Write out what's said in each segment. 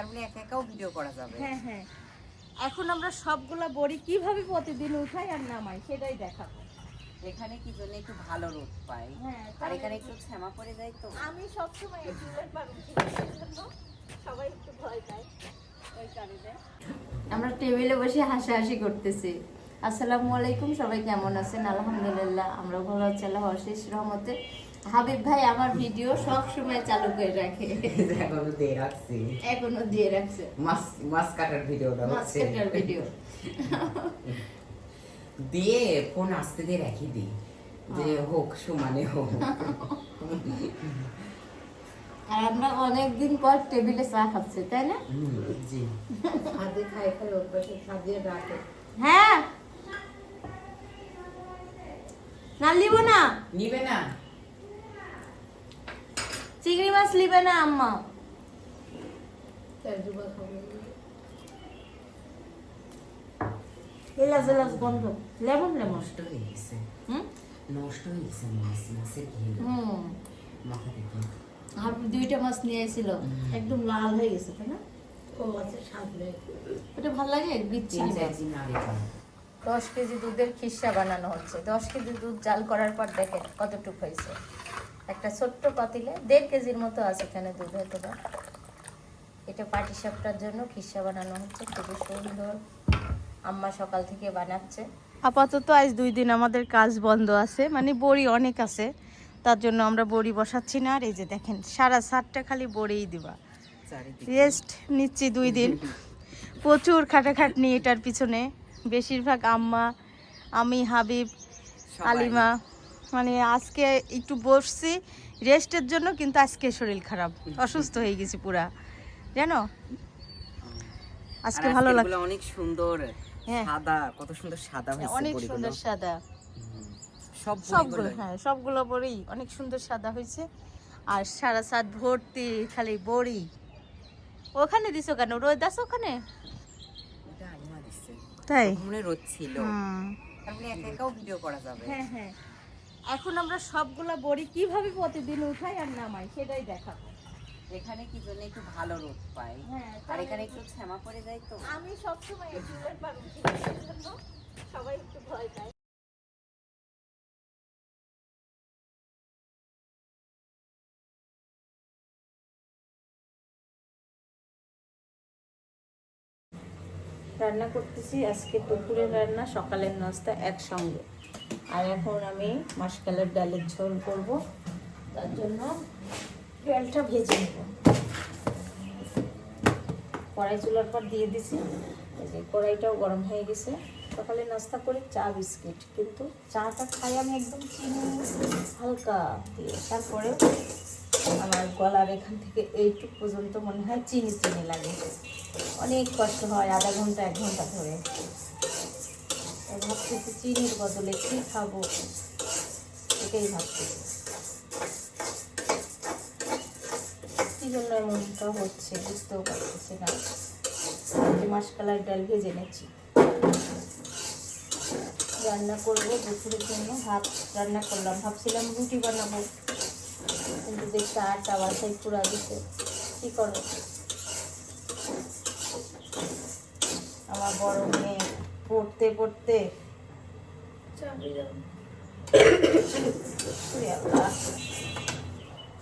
তারপরে একা একাও ভিডিও করা যাবে। হ্যাঁ হ্যাঁ। এখন আমরা সবগুলা বড়ি কীভাবে প্রতিদিন উঠাই আর নামাই সেটাই দেখাবো। এখানে কি জন্য একটু ভালো রোদ পাই হ্যাঁ আর এখানে একটু শ্যামা পড়ে যায় তো। আমি সবসময় চুলের সবাই একটু ভয় পায় ওই কারণে। আমরা টেবিলে বসে হাসাহাসি করতেছি। আসসালামু আলাইকুম সবাই কেমন আছেন? আলহামদুলিল্লাহ আমরা ভালো আছি আল্লাহ অশেষ রহমতে। হাবিব ভাই আমার ভিডিও সব সময় চালু করে রাখে। এখনও দিয়ে রাখছি। এখনও দিয়ে রাখছে। মাছ মাছ কাটার ভিডিওটা মাছ কাটার ভিডিও। দিয়ে ফোন আসতে দিয়ে রেখে দিই। যে হোক সমানে হোক। আর আমরা অনেকদিন পর টেবিলে চা খাচ্ছি তাই না? জি। হাতে খাই খাই অভ্যাসে সাজিয়ে রাখে। হ্যাঁ। না লিব না। নিবে না। চিংড়ি মাছ নিবে না আম্মা? এলাচ এলাচ বন্ধ। লেমন লেমন নষ্ট হয়ে গেছে। নষ্ট হয়ে গেছে মাছ মাছের ঘি হুম। মাথা থেকে। আর দুইটা মাছ নিয়ে এসেছিল একদম লাল হয়ে গেছে তাই না? ও আচ্ছা সামনে ওটা ভালো লাগে? বিচ্ছিরি মাছ। দশ কেজি দুধের খিসা বানানো হচ্ছে। দশ কেজি দুধ জাল করার পর দেখেন কতটুক হয়েছে। একটা ছোট্ট পাতিলে দেড় কেজির মতো আছে এখানে দুধ হয়তো বা। এটা পাটি সাপটার জন্য খিসা বানানো হচ্ছে খুবই সুন্দর। আম্মা সকাল থেকে বানাচ্ছে। আপাতত আজ দুই দিন আমাদের কাজ বন্ধ আছে মানে বড়ি অনেক আছে তার জন্য আমরা বড়ি বসাচ্ছি না। আর এই যে দেখেন সারা সাতটা খালি বড়িই দিবা। রেস্ট নিচ্ছি দুই দিন। প্রচুর খাটাখাটনি এটার পিছনে। বেশিরভাগ আম্মা আমি হাবিব। আলিমা মানে আজকে একটু বসছি রেস্টের জন্য কিন্তু আজকে শরীর খারাপ। অসুস্থ হয়ে গেছি পুরা। জানো? আজকে ভালো আজকের লাগে অনেক সুন্দর হ্যাঁ। সাদা কত সুন্দর সাদা হয়েছে অনেক সুন্দর সাদা। সব সবগুলো হ্যাঁ সবগুলো বড়ি অনেক সুন্দর সাদা হয়েছে। আর সারা সাত ভর্তি খালি বড়ি। ওখানে দিছো কেন? রোদ আছে ওখানে? তাই? মনে রোদ ছিল। ভিডিও করা যাবে। হ্যাঁ হ্যাঁ। এখন আমরা সবগুলা বড়ি কীভাবে প্রতিদিন উঠাই আর নামাই সেটাই দেখাবো। এখানে কি জন্য একটু ভালো রোদ পাই হ্যাঁ আর এখানে একটু শ্যামা পড়ে যায় তো? আমি সবসময় এই চুলের সবাই একটু ভয় পায়। রান্না করতেছি আজকে দুপুরের রান্না সকালের নাস্তা একসঙ্গে। আর এখন আমি মাসকালের ডালের ঝোল করব। তার জন্য ডালটা ভেজে নেব। কড়াই চুলার পর দিয়ে দিছি। কড়াইটাও গরম হয়ে গেছে। সকালে নাস্তা করি চা, বিস্কিট। কিন্তু চাটা খাই আমি একদম চিনি, হালকা দিয়ে। তারপরে আমার গলার এখান থেকে এইটুক পর্যন্ত মনে হয় চিনি চিনি লাগে। অনেক কষ্ট হয়, আধা ঘণ্টা, এক ঘণ্টা ধরে। ভাবতেছি চিনির বদলে কী খাব? এটাই ভাবতেছি কি জন্য এমনটা হচ্ছে বুঝতেও পারতেছি না। মাসকালার ডাল ভেজে নিচ্ছি রান্না করব দুপুরের জন্য ভাত রান্না করলাম। ভাবছিলাম রুটি বানাবো। কিন্তু দেখতে আটটা বাসায় পুরা দিতে কী করব? আমার বড় মেয়ে পড়তে পড়তে।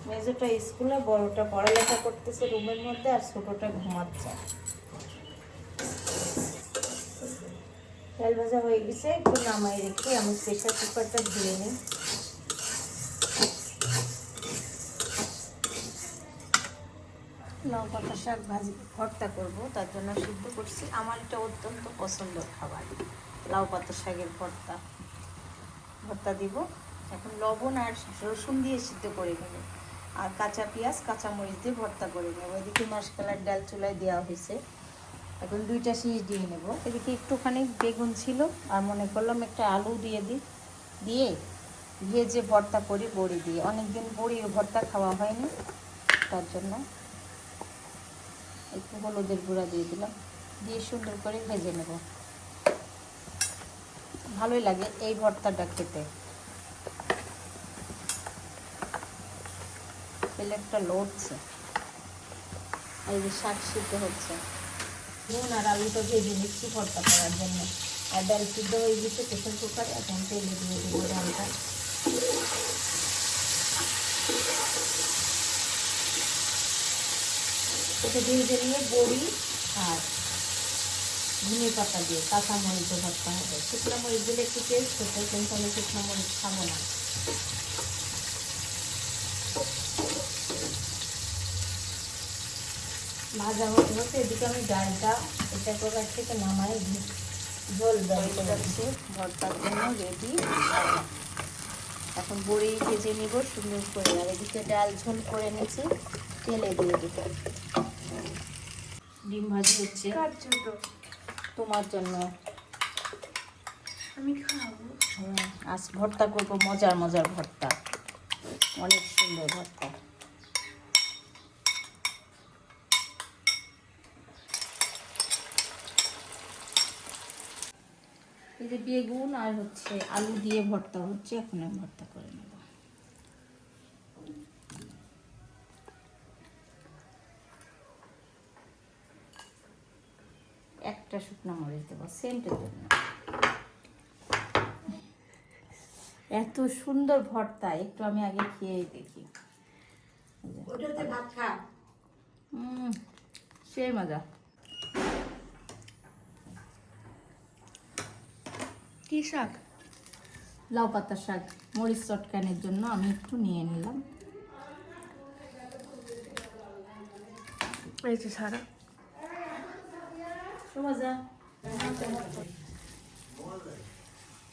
মেজোটা স্কুলে বড়টা পড়ালেখা করতেছে রুমের মধ্যে আর ছোটটা ঘুমাচ্ছে। ডাল ভাজা হয়ে গেছে একটু নামাই রেখে আমি প্রেশার কুকারটা ধুয়ে নিই। লাউ পাতা শাক ভাজি, ভর্তা করব, তার জন্য সিদ্ধ করছি। আমার এটা অত্যন্ত পছন্দের খাবার, লাউ পাতা শাকের ভর্তা। ভর্তা দিব। এখন লবণ আর রসুন দিয়ে সিদ্ধ করে নেব। আর কাঁচা পেঁয়াজ কাঁচা মরিচ দিয়ে ভর্তা করে নেব। এদিকে মাসকালার ডাল চুলায় দেওয়া হয়েছে। এখন দুইটা শীষ দিয়ে নেব। এদিকে একটুখানি বেগুন ছিল, আর মনে করলাম একটা আলু দিয়ে দিই দিয়ে ভেজে ভর্তা করি, বড়ি দিয়ে। অনেকদিন বড়ি ভর্তা খাওয়া হয়নি, তার জন্য একটু হলুদের গুঁড়া দিয়ে দিলাম। দিয়ে সুন্দর করে ভেজে নেব। ভালোই লাগে এই ভর্তাটা খেতে। প্লেটটা লড়ছে। এই যে শাক সিদ্ধ হচ্ছে। নুন আর আলুটা ভেজে নিচ্ছি ভর্তা করার জন্য। আর ডাল সিদ্ধ হয়ে গেছে প্রেশার কুকারে, এখন তেলে দিয়ে দেবো ডালটা। এটা ভেজে নিয়ে বড়ি আর ধনে পাতা দিয়ে কাঁচা মরিচ ভর্তা হবে। শুকনো মরিচ দিলে একটু টেস্ট হতো কিন্তু আমি শুকনো মরিচ খাব না। ভাজা হতে হতে এদিকে আমি ডালটা এটা প্রকার থেকে নামাই জল বের যাচ্ছে ভর্তার জন্য রেডি এখন বড়ি ভেজে নিব সুন্দর করে। আর এদিকে ডাল ঝোল করে নিয়েছি তেলে দিয়ে দিব। ডিম ভাজি হচ্ছে। তোমার জন্য। আমি খাব। হুম, আজ ভর্তা করব মজার মজার ভর্তা। অনেক সুন্দর ভর্তা। এই যে বেগুন আর হচ্ছে আলু দিয়ে ভর্তা হচ্ছে এখন আমি ভর্তা করে নেব। একটা শুকনো মরিচ দেবো সেন্টের জন্য এত সুন্দর ভর্তা একটু আমি আগে খেয়ে দেখি। সেই মজা। কি শাক? লাউ পাতা শাক মরিচ চটকানোর জন্য আমি একটু নিয়ে নিলাম। এই যে সারা।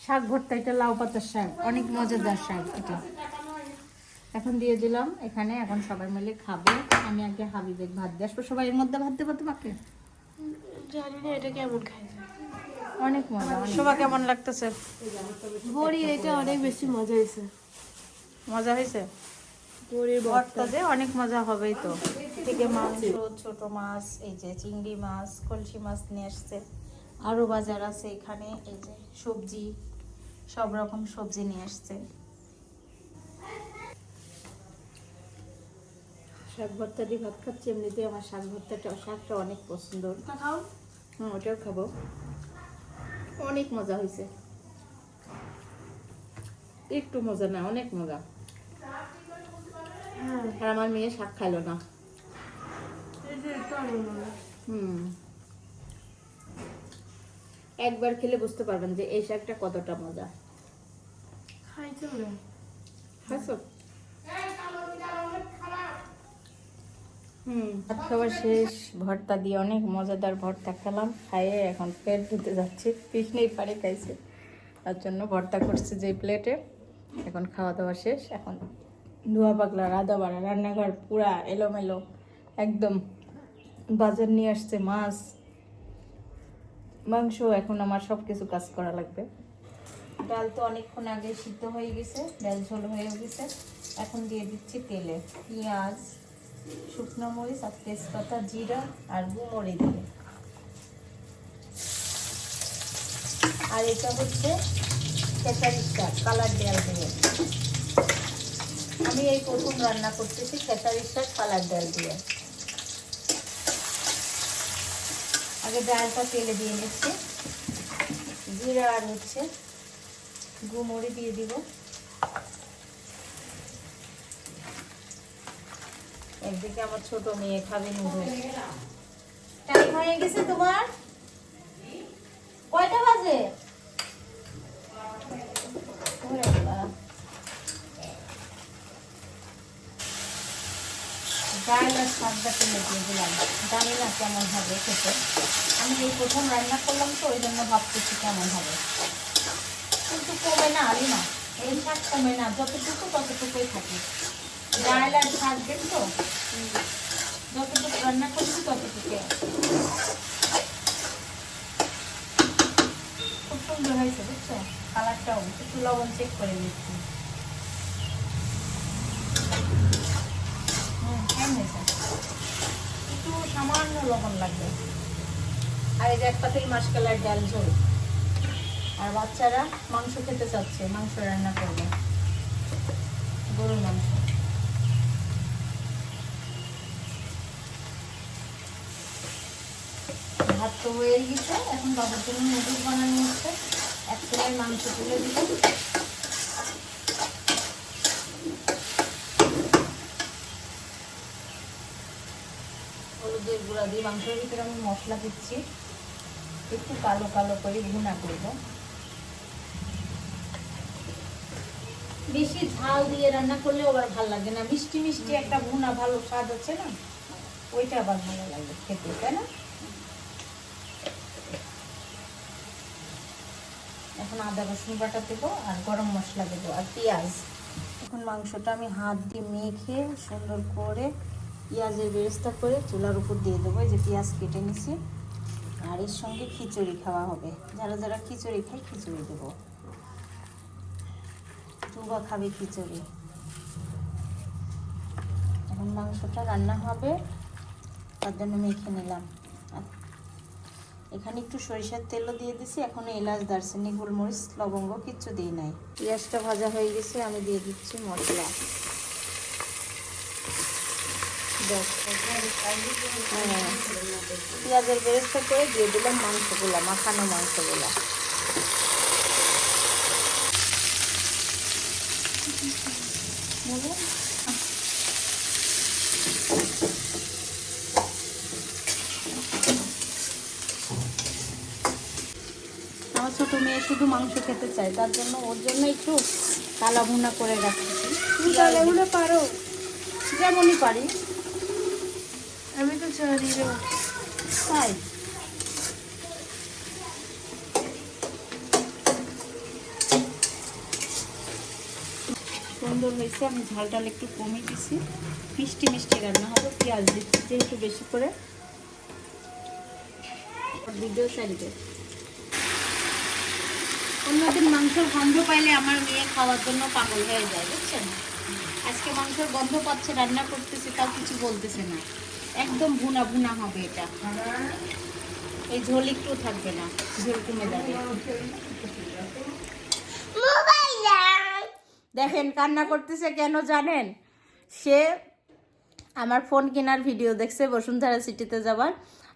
শাক ভর্তা এটা লাউ পাতার শাক। অনেক মজাদার শাক এটা। এখন দিয়ে দিলাম। এখানে এখন সবাই মিলে খাবে। আমি আগে হাবিবেক ভাত দিয়ে আসব। সবাই এর মধ্যে ভাত দেবো তোমাকে? জানি না এটা কেমন খাইছে অনেক মজা অনেক। কেমন লাগতেছে? বড়ি এটা অনেক বেশি মজা হয়েছে। মজা হয়েছে? অনেক মজা হবেই তো। থেকে মাংস ছোট মাছ এই যে চিংড়ি মাছ কলসি মাছ নিয়ে আসছে আরও বাজার আছে এখানে এই যে সবজি সব রকম সবজি নিয়ে আসছে শাক ভর্তা দিয়ে ভাত খাচ্ছি এমনিতে আমার শাক ভর্তাটা শাকটা অনেক পছন্দ। খাও। হুম ওটাও খাব। অনেক মজা হয়েছে। একটু মজা না অনেক মজা। আর আমার মেয়ে শাক খাইলো না। হুম। একবার খেলে বুঝতে পারবেন যে এই শাকটা কতটা মজা। খাইছে বলে খাইছো? হুম। ভাত খাওয়া শেষ ভর্তা দিয়ে অনেক মজাদার ভর্তা খেলাম খাইয়ে এখন পেট ধুতে যাচ্ছি পিছনেই পারে খাইছে। তার জন্য ভর্তা করছে যে প্লেটে এখন খাওয়া দাওয়া শেষ এখন ধোয়া পাগলা, রাধা বাড়া, রান্নাঘর পুরা এলোমেলো, একদম বাজার নিয়ে আসছে মাছ। মাংস, এখন আমার সব কিছু কাজ করা লাগবে। ডাল তো অনেকক্ষণ আগে সিদ্ধ হয়ে গেছে, ডাল ঝোল হয়ে গেছে। এখন দিয়ে দিচ্ছি তেলে পেঁয়াজ, শুকনো মরিচ আর তেজপাতা, জিরা আর গুমড়ি দিয়ে। আর এটা হচ্ছে শাক, কালার ডাল দিয়ে আমি এই প্রথম রান্না করতেছি খেসারি শাক কালার ডাল দিয়ে। আগে ডালটা তেলে দিয়ে নিচ্ছি। জিরা আর হচ্ছে গুমড়ি দিয়ে দিব। একদিকে আমার ছোট মেয়ে খাবে নুডলস। টাইম হয়ে গেছে তোমার? কয়টা বাজে ওরে বাবা। ডাল আর শাকটা তুলে দিয়ে দিলাম। জানি না কেমন হবে খেতে। আমি এই প্রথম রান্না করলাম তো, ওই জন্য ভাবতেছি কেমন হবে। কিন্তু কমে না, আলি না। এই শাক কমে না, যতটুকু ততটুকুই থাকে। ডাল শাক দেন তো। যতটুকু রান্না করছি ততটুকু খুব সুন্দর হয়েছে, বুঝছ? কালারটাও, একটু লবণ চেক করে নিচ্ছি হুম আর বাচ্চারা মাংস খেতে চাচ্ছে, মাংস রান্না করবে। গরুর মাংস। ভাত তো হয়ে গেছে, এখন বাবার জন্য নুডলস বানানো হচ্ছে। এক প্লেট মাংস তুলে দিলাম। হলুদের গুঁড়া দিয়ে মাংসের ভিতরে আমি মশলা দিচ্ছি। একটু কালো কালো করে ভুনা করব। বেশি ঝাল দিয়ে রান্না করলে আবার ভালো লাগে না। মিষ্টি মিষ্টি একটা ভুনা ভালো স্বাদ আছে না? ওইটা আবার ভালো লাগে খেতে, তাই না? এখন আদা রসুন বাটা দেবো আর গরম মশলা দেবো আর পেঁয়াজ। এখন মাংসটা আমি হাত দিয়ে মেখে সুন্দর করে পেঁয়াজের বেরেস্তা করে চুলার উপর দিয়ে দেবো, এই যে পেঁয়াজ কেটে নিছি। আর এর সঙ্গে খিচুড়ি খাওয়া হবে। যারা যারা খিচুড়ি খায়, খিচুড়ি দেবো। টুবা খাবে খিচুড়ি। এখন মাংসটা রান্না হবে। তার জন্য মেখে নিলাম। এখানে একটু সরিষার তেলও দিয়ে দিছি। এখন এলাচ, দারচিনি, গোলমরিচ, লবঙ্গ কিচ্ছু দিই নাই। পেঁয়াজটা ভাজা হয়ে গেছে, আমি দিয়ে দিচ্ছি মশলা। পেঁয়াজের বেরেস্তা করে দিয়ে দিলাম মাংসগুলা মাখানো মাংসগুলা। আমার ছোট মেয়ে শুধু মাংস খেতে চায় তার জন্য ওর জন্য একটু কালা ভুনা করে রাখতেছি তুমি তাহলে এগুলো পারো? যেমনই পারি। আমি তো দেবো। তাই? সুন্দর হয়েছে, আমি ঝাল টাল একটু কমে দিছি। মিষ্টি মিষ্টি রান্না হবে, পেঁয়াজ দিচ্ছি যেহেতু বেশি করে। সাইডে অন্যদিন মাংসের গন্ধ পাইলে আমার মেয়ে খাওয়ার জন্য পাগল হয়ে যায়, বুঝছেন? আজকে মাংসের গন্ধ পাচ্ছে, রান্না করতেছে, তাও কিছু বলতেছে না। একদম ভুনা ভুনা হবে এটা। এই ঝোল একটু থাকবে না, ঝোল কমে যাবে। দেখেন, কান্না করতেছে কেন জানেন? সে আমার ফোন কেনার ভিডিও দেখছে বসুন্ধরা সিটিতে যাবার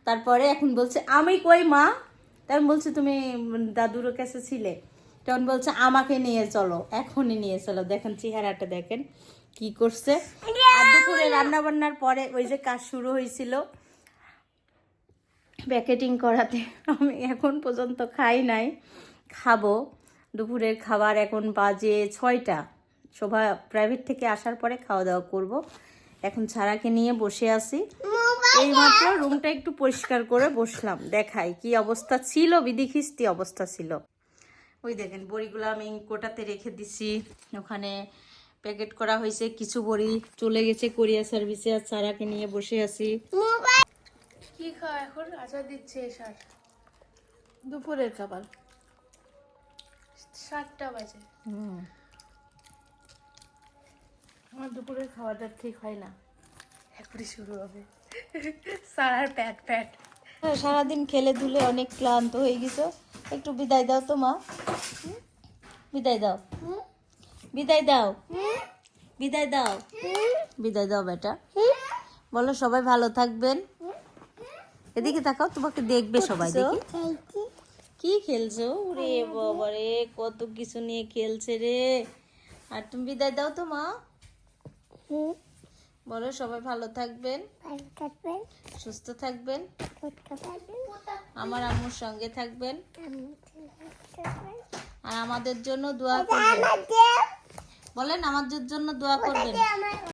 তারপরে এখন বলছে, আমি কই মা? তখন বলছে, তুমি দাদুর কাছে ছিলে। তখন বলছে, আমাকে নিয়ে চলো, এখনই নিয়ে চলো। দেখেন, চেহারাটা দেখেন। কি করছে? আর দুপুরে রান্না বান্নার পরে ওই যে কাজ শুরু হয়েছিল। প্যাকেটিং করাতে আমি এখন পর্যন্ত খাই নাই। খাব। দুপুরের খাবার এখন বাজে ছয়টা। শোভা প্রাইভেট থেকে আসার পরে খাওয়া দাওয়া করব। এখন ছাড়াকে নিয়ে বসে আছি। এইমাত্র রুমটা একটু পরিষ্কার করে বসলাম। দেখাই কি অবস্থা ছিল বিধিখিস্তি অবস্থা ছিল। ওই দেখেন, বড়িগুলো আমি কোটাতে রেখে দিছি। ওখানে প্যাকেট করা হয়েছে কিছু বড়ি চলে গেছে কোরিয়া সার্ভিসে আর ছাড়াকে নিয়ে বসে আছি। কি খাও এখন? আচার দিচ্ছে এসার দুপুরের খাবার। সাতটা বাজে। হুম। আমার দুপুরের খাওয়াটা ঠিক হয় না। এখনই শুরু হবে। সারার প্যাট প্যাট। হ্যাঁ, সারাদিন খেলে ধুলে অনেক ক্লান্ত হয়ে গেছো। একটু বিদায় দাও তো মা। হুম? বিদায় দাও। বিদায় দাও। বিদায় দাও। বিদায় দাও বেটা। বলো সবাই ভালো থাকবেন। এদিকে তাকাও তোমাকে দেখবে সবাই দেখি। কি? খেলছো? রে বাবা রে কত কিছু নিয়ে খেলছে রে। আর তুমি বিদায় দাও তো মা। বলো সবাই ভালো থাকবেন সুস্থ থাকবেন। আমার আম্মুর সঙ্গে থাকবেন। আর আমাদের জন্য দোয়া করবেন। বলেন আমাদের জন্য দোয়া করবেন।